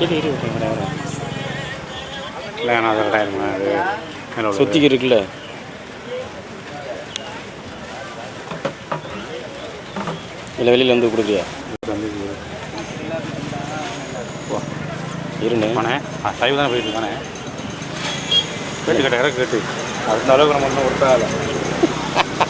கீழே இரு இல்லை நான் அது ரெண்டாயிரமா அது. சுத்திக்கு இருக்குல்ல. இல்லை வெளியில் வந்து கொடுக்குறியா. இருண்ணே. போனே சைவ தானே போயிட்டு இருக்கானே. கேட்டு கேட்ட இறக்கு கேட்டு. அந்த அளவுக்கு நம்ம ஒன்றும் ஒருத்தால நமக்கு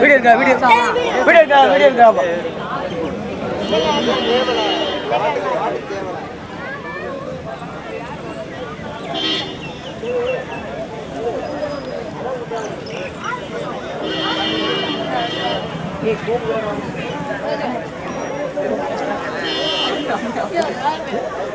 வீடியோ இருக்கா வீடியோ வீடியோ இருக்கா வீடியோ இருக்கா வேற பயிர்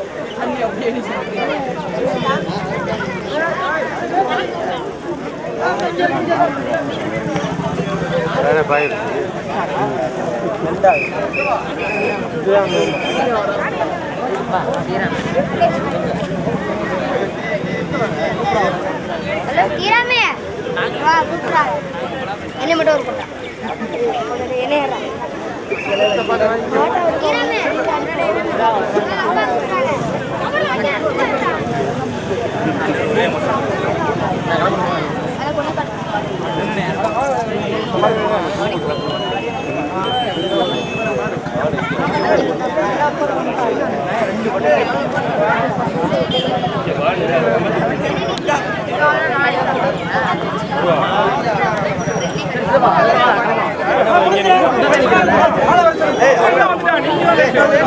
ஹலோ ஈராமே வா கூப்பிடா என்ன மட்டும் ஒரு கூப்பிடா என்ன Halo. ஈராமே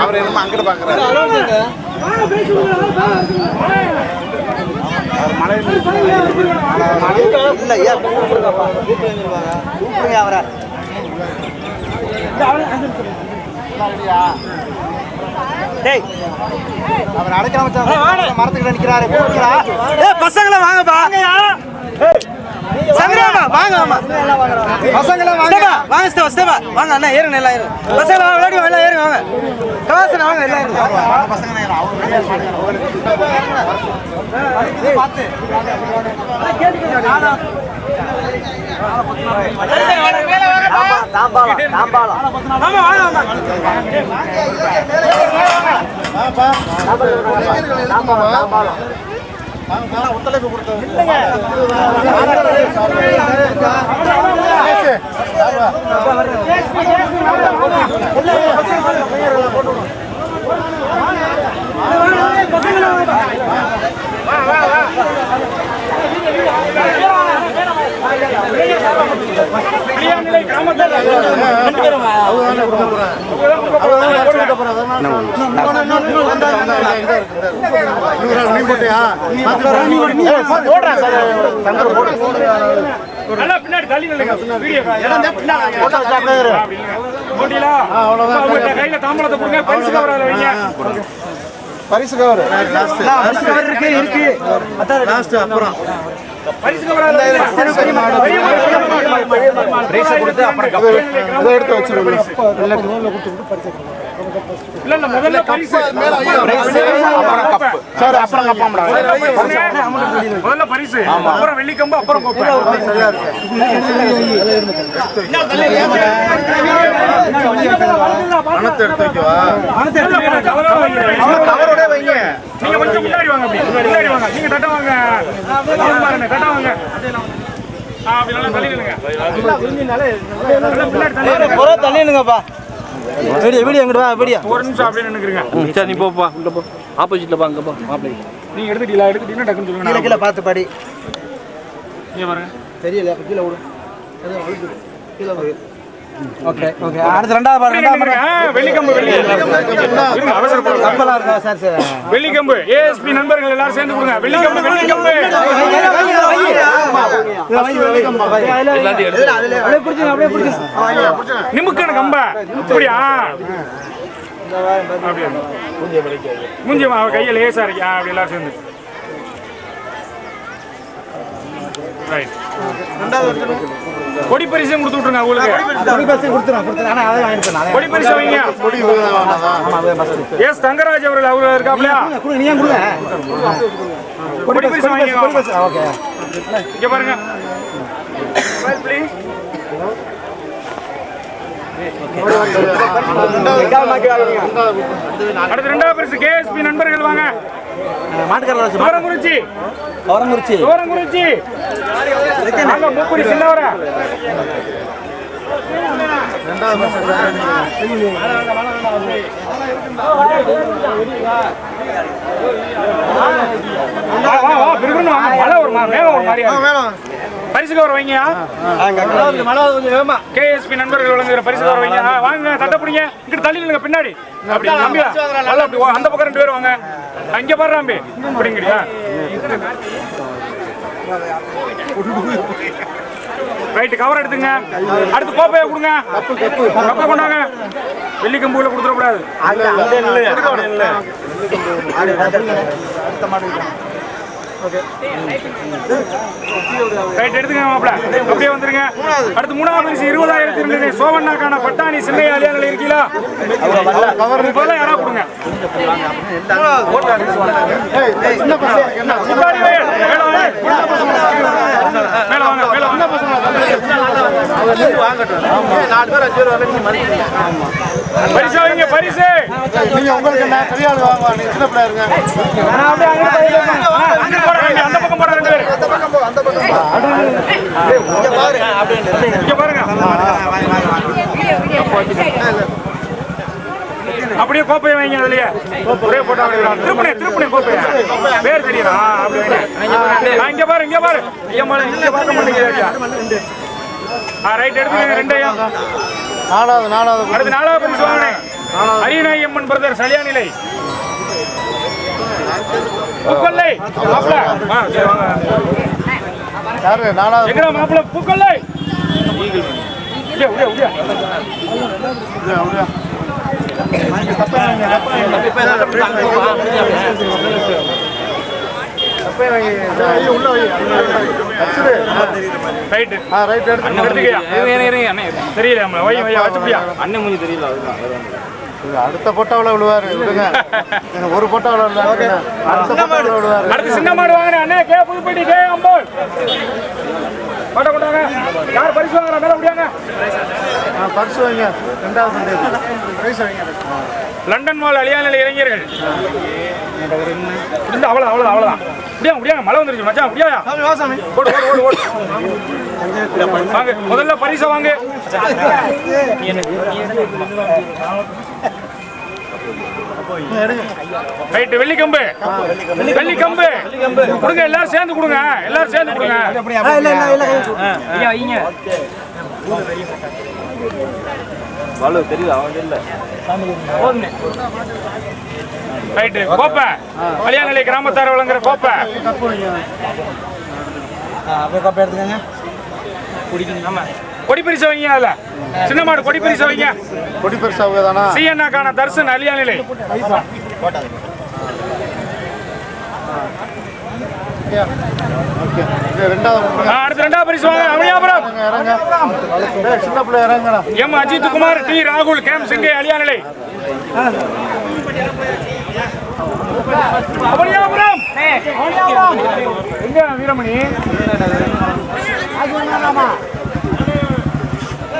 அவர் என்னமோ அங்கிட்டு அவரை. டேய். அவர் அடைக்கல மச்சான் மரத்துக்கிட்ட நிக்கிறாரு. கூப்பிடுறா ஏய் பசங்கள வாங்கப்பா சந்திரமா வாங்க ஆமா பசங்கள வாங்க. வாங்க. ஸ்டெபா ஸ்டெபா வாங்க அண்ணா ஏறுங்க எல்லாம் ஏறுங்க. பசங்கள வாங்க விளையாடுங்க எல்லாம் ஏறுங்க வாங்க. கலாசன வாங்க எல்லாம் ஏறுங்க. பசங்க பார்த்து ஒத்துழைப்பு கொடுத்தது நல்லா பின்னாடி தள்ளி நில்லுங்க. வீடியோ இடம் தான் பின்னாடி போட்டிங்களா? உங்கள்ட்ட கையில தாம்பூலத்தை கொடுங்க, பரிசு அதுல வைங்க. பரிசு கவர் இருக்கு இருக்கு. லாஸ்ட் அப்புறம். முதல்ல பரிசு அப்புறம் வெள்ளிக்கம்பு அப்புறம் கோப்பை பணத்தை எடுத்து வைக்கவா கவரோட வைங்க நீங்க கொஞ்சம் முன்னாடி வாங்க அப்படி. முன்னாடி வாங்க. நீங்க தட்ட வாங்க. பாருங்க தட்ட வாங்க. வீடியோ வீடியோ எங்கிட்ட வா வீடியோ. ஒரு நிமிஷம் அப்படியே நின்னுக்குறீங்க சரி நீ போப்பா. உள்ள போ ஆப்போசிட்ல பா அங்கே போ மாப்பிள்ளை நீங்க எடுத்துட்டீங்களா எடுத்துட்டீங்கன்னா டக்குன்னு சொல்லுங்க கீழே பார்த்து படி. இங்க பாருங்க. தெரியல கீழே விடு. கீழே ஓகே ஓகே. அடுத்து ரெண்டாவது பாரு ரெண்டாவது வெள்ளிக்கம்பு வெள்ளிக்கம்பு. இருங்க, அவசரப்படாத. கப்பலா இருக்கா? Sir sir. வெள்ளிக்கம்பு. ஏஎஸ்பி நண்பர்கள் எல்லாரும் சேர்ந்து கொடுங்க. வெள்ளிக்கம்பு வெள்ளிக்கம்பு. அப்படியே பிடிச்சிங்க அப்படியே? பிடிச்சிங்க நிமுக்கணும் கம்ப அப்படியா அப்படியே மூஞ்சி அவ கையில லேசா இருக்கு? அப்படி எல்லாரும் சேர்ந்து. ரைட் கொடி. பரிசு கொடுத்து விட்டுருங்க உங்களுக்கு கொடி அதை வாங்கிட்டு போனேன் கொடி பரிசு வைங்க. கொடி எஸ் தங்கராஜ் அவர்கள் அவரு இருக்காப்லையா கொடுங்க நீங்க கொடுங்க. கொடி பரிசு வாங்கிங்க கொடி ஓகே. இங்க பாருங்க. அடுத்து ரெண்டாவது பரிசு. கேஎஸ்பி நண்பர்கள் வாங்க. மாட்டுக்கரில் வச்சு தோரங்குறிச்சி கவரங்குறிச்சி தோரங்குறிச்சி வாங்க மூக்குடி சின்னவர. வாங்க மழை ஒரு மா- மேகம் ஒரு இருக்கு. பரிசு கவர் வேகமா. கேஎஸ்பி நண்பர்கள் வழங்குகிற பரிசு கவர் வைங்க. ஆ, வாங்க தட்ட பிடிங்க. இங்கிட்டு தள்ளி நில்லுங்க பின்னாடி. அப்படி அப்படி அந்த பக்கம் ரெண்டு பேரும் வாங்க. அங்க பாரு நம்பி அப்படிங்கிறியா ரைட்டு கவர் எடுத்துங்க. அடுத்து கோப்பையை கொடுங்க. கப்பை கொண்டாங்க. வெள்ளிக்கம்பூல கொடுத்துடக்கூடாது. ரைட் எடுத்துங்க மாப்ள அப்படியே வந்துருங்க. அடுத்து மூணாவது பரிசு இருபதாயிரத்தி சோவண்ணாக்கான பட்டாணி சின்னையா அலியானில் இருக்கீங்களா? முதல்ல யாரா கொடுங்க. மேல வாங்க. மேல வாங்க மேல வாங்க பரிசு வைங்க பரிசு. நீங்க உங்களுக்கு என்ன பெரிய ஆள் நீங்க சின்ன பிள்ளை இருங்க. அந்த பக்கம் போட ரெண்டு பேர் இங்க பாருங்க. அப்படியே கோப்பையை வைங்க அதுலயே. ஒரே போட்டோ திருப்பணி திருப்பணி கோப்பையா. பேர் தெரியுதா? ஆ, இங்க பாரு இங்க பாரு. ஐயா இங்க பார்க்க மாட்டேங்கிறீங்க ஆ ரைட் எடுத்துக்கங்க ரெண்டையும் நாலாவது நாலாவது அடுத்து நாலாவது பரிசு வாங்கினேன் அரியநாய் அம்மன் பிரதர் சலியாநிலை பூக்கொல்லை. மாப்பிள. ஆ சரி வாங்க. யாரு? நாலாவது எங்கடா மாப்பிள? பூக்கொல்லை. உடியா உடியா உடியா தெரியல அண்ணன் மூஞ்சி தெரியல அதுதான் அடுத்த போட்டாவில் விழுவாரு விடுங்க. ஒரு போட்டாவில் விழுவாரு அடுத்த போட்டாவில் விழுவாரு. அடுத்து சின்ன மாடு வாங்கினேன் அண்ணே கே புதுப்பட்டி கே அம்போல் பாட்ட கொண்டாங்க யார் பரிசு வாங்குறா? மேல முடியாங்க பரிசு வைங்க. ரெண்டாவது பிரைஸ் வைங்க. லண்டன் மால் அழியாநிலை இளைஞர்கள். இந்த அவ்வளோ அவ்வளோ அவ்வளோதான் முடியா முடியாங்க மழை வந்துருச்சு மச்சான். முடியாயா ஓடு ஓடு ஓடு ஓடு. வாங்க முதல்ல பரிசை வாங்க. ரைட்டு வெள்ளிக்கம்பு. வெள்ளிக்கம்பு. கொடுங்க எல்லாரும் சேர்ந்து கொடுங்க. எல்லாரும் சேர்ந்து கொடுங்க. இல்லை ஐயா தெரியுது அவன் தெரியல ரைட்டு கோப்பை. கல்யாணநிலை கிராமத்தார் வழங்குற கோப்பை. அப்படியே கப்பை எடுத்துக்கங்க. கொடி பரிசு வைங்க அதுல சின்ன மாடு கொடி பரிசு வைங்க கொடி பெருசு அவங்க தானா? சிஎன்ஆக்கான தர்சன். ஆ, அடுத்து ரெண்டாவது பரிசு வாங்க. டேய், சின்ன பிள்ளை இறங்கடா. எம் அஜித் குமார் டி ராகுல் கேம் சிங்கே அலியாநிலை அவனியாபுரம் எங்க வீரமணி ஏய், மாட்டை. கொலை நேரமா? அதாவது கூப்பிடுங்க இல்ல ஒரு கையில விட்டு என்ன போடுங்க வருஷப்படிதான் கொடுக்கணும்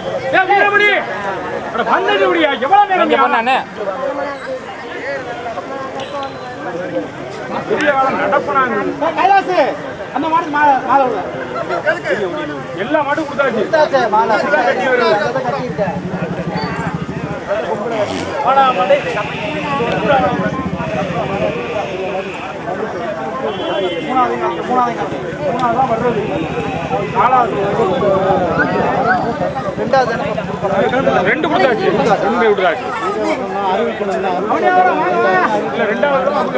கைலாசு அந்த மாடு மாலை மாலை உள்ள எல்லா மாடும் கொடுத்தாச்சு. மாலை. கட்டி வருது. கட்டிட்டேன் வாடா, மண்டை. மூணாவது மூணாவது மூணாவது தான் வர்றது. நாலாவது. ரெண்டு கொடுத்தாச்சு. ரெண்டு கொடுத்தாச்சு. இல்ல ரெண்டாவது தான்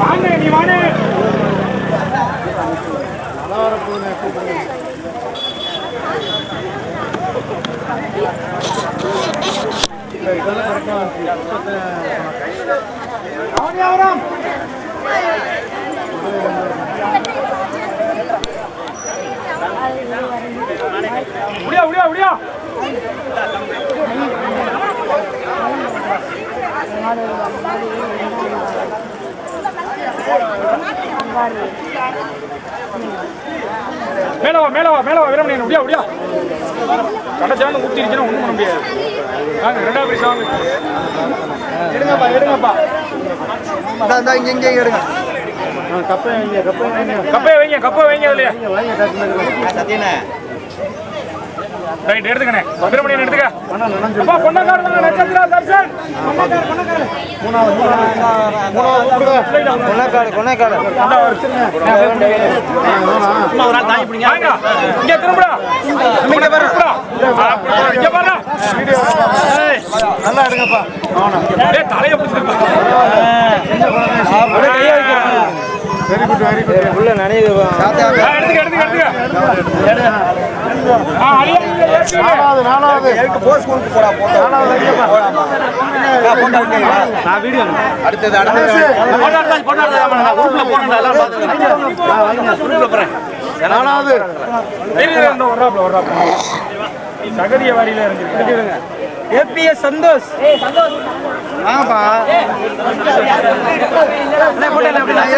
வாங்க, நீ வாங்க. அவனியாவரம் முடியா முடியா முடியா மேல வா மேல வா மேல வா வீரமணி முடியா முடியா கடைச்சாண்டு ஊத்திருச்சுன்னா ஒண்ணும் பண்ண முடியாது. வாங்க ரெண்டாவது பரிசு வாங்க. எடுங்கப்பா எடுங்கப்பா. இந்தா இங்க இங்க எடுங்க. கப்பை வைங்க கப்பை வைங்க. கப்பை வைங்க கப்பை வைங்க சத்தியனே ரைட் எடுத்துக்கணே வீரமணி எடுத்துக்க. அப்பா பொன்னக்காடு வாங்க நட்சத்திரா தர்ஷன் கொனைக்காடு கொனைக்காடு வாங்க. இங்க திரும்புடா. இங்க பாருடா இங்க பாருடா நல்லா எடுங்கப்பா. தலைய வெரி குட் வெரி குட் உள்ள நனையுது ஆ, எடுத்துக்க எடுத்துக்க எடுத்துக்க. நாலாவது நாலாவது. போஸ் கொடுத்து போடா போட்டோ. நாலாவது நான் வீடியோ அடுத்தது அடுத்தது. நாலாவது. இரு, இரு, இந்த வர்றாப்ல வர்றாப்ல சகதிய வாரியில இறங்கிருக்கு ஏபிஎஸ் சந்தோஷ். வாங்கப்பா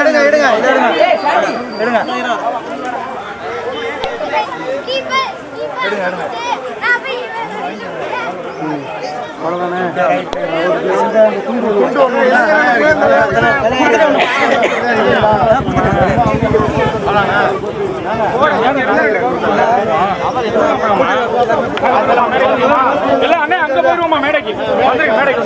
எடுங்க எடுங்க இதை எடுங்க எடுங்க அவ்வளோதானே இல்லை அண்ணே அங்கே போயிடுவோம்மா மேடைக்கு. மேடைக்கு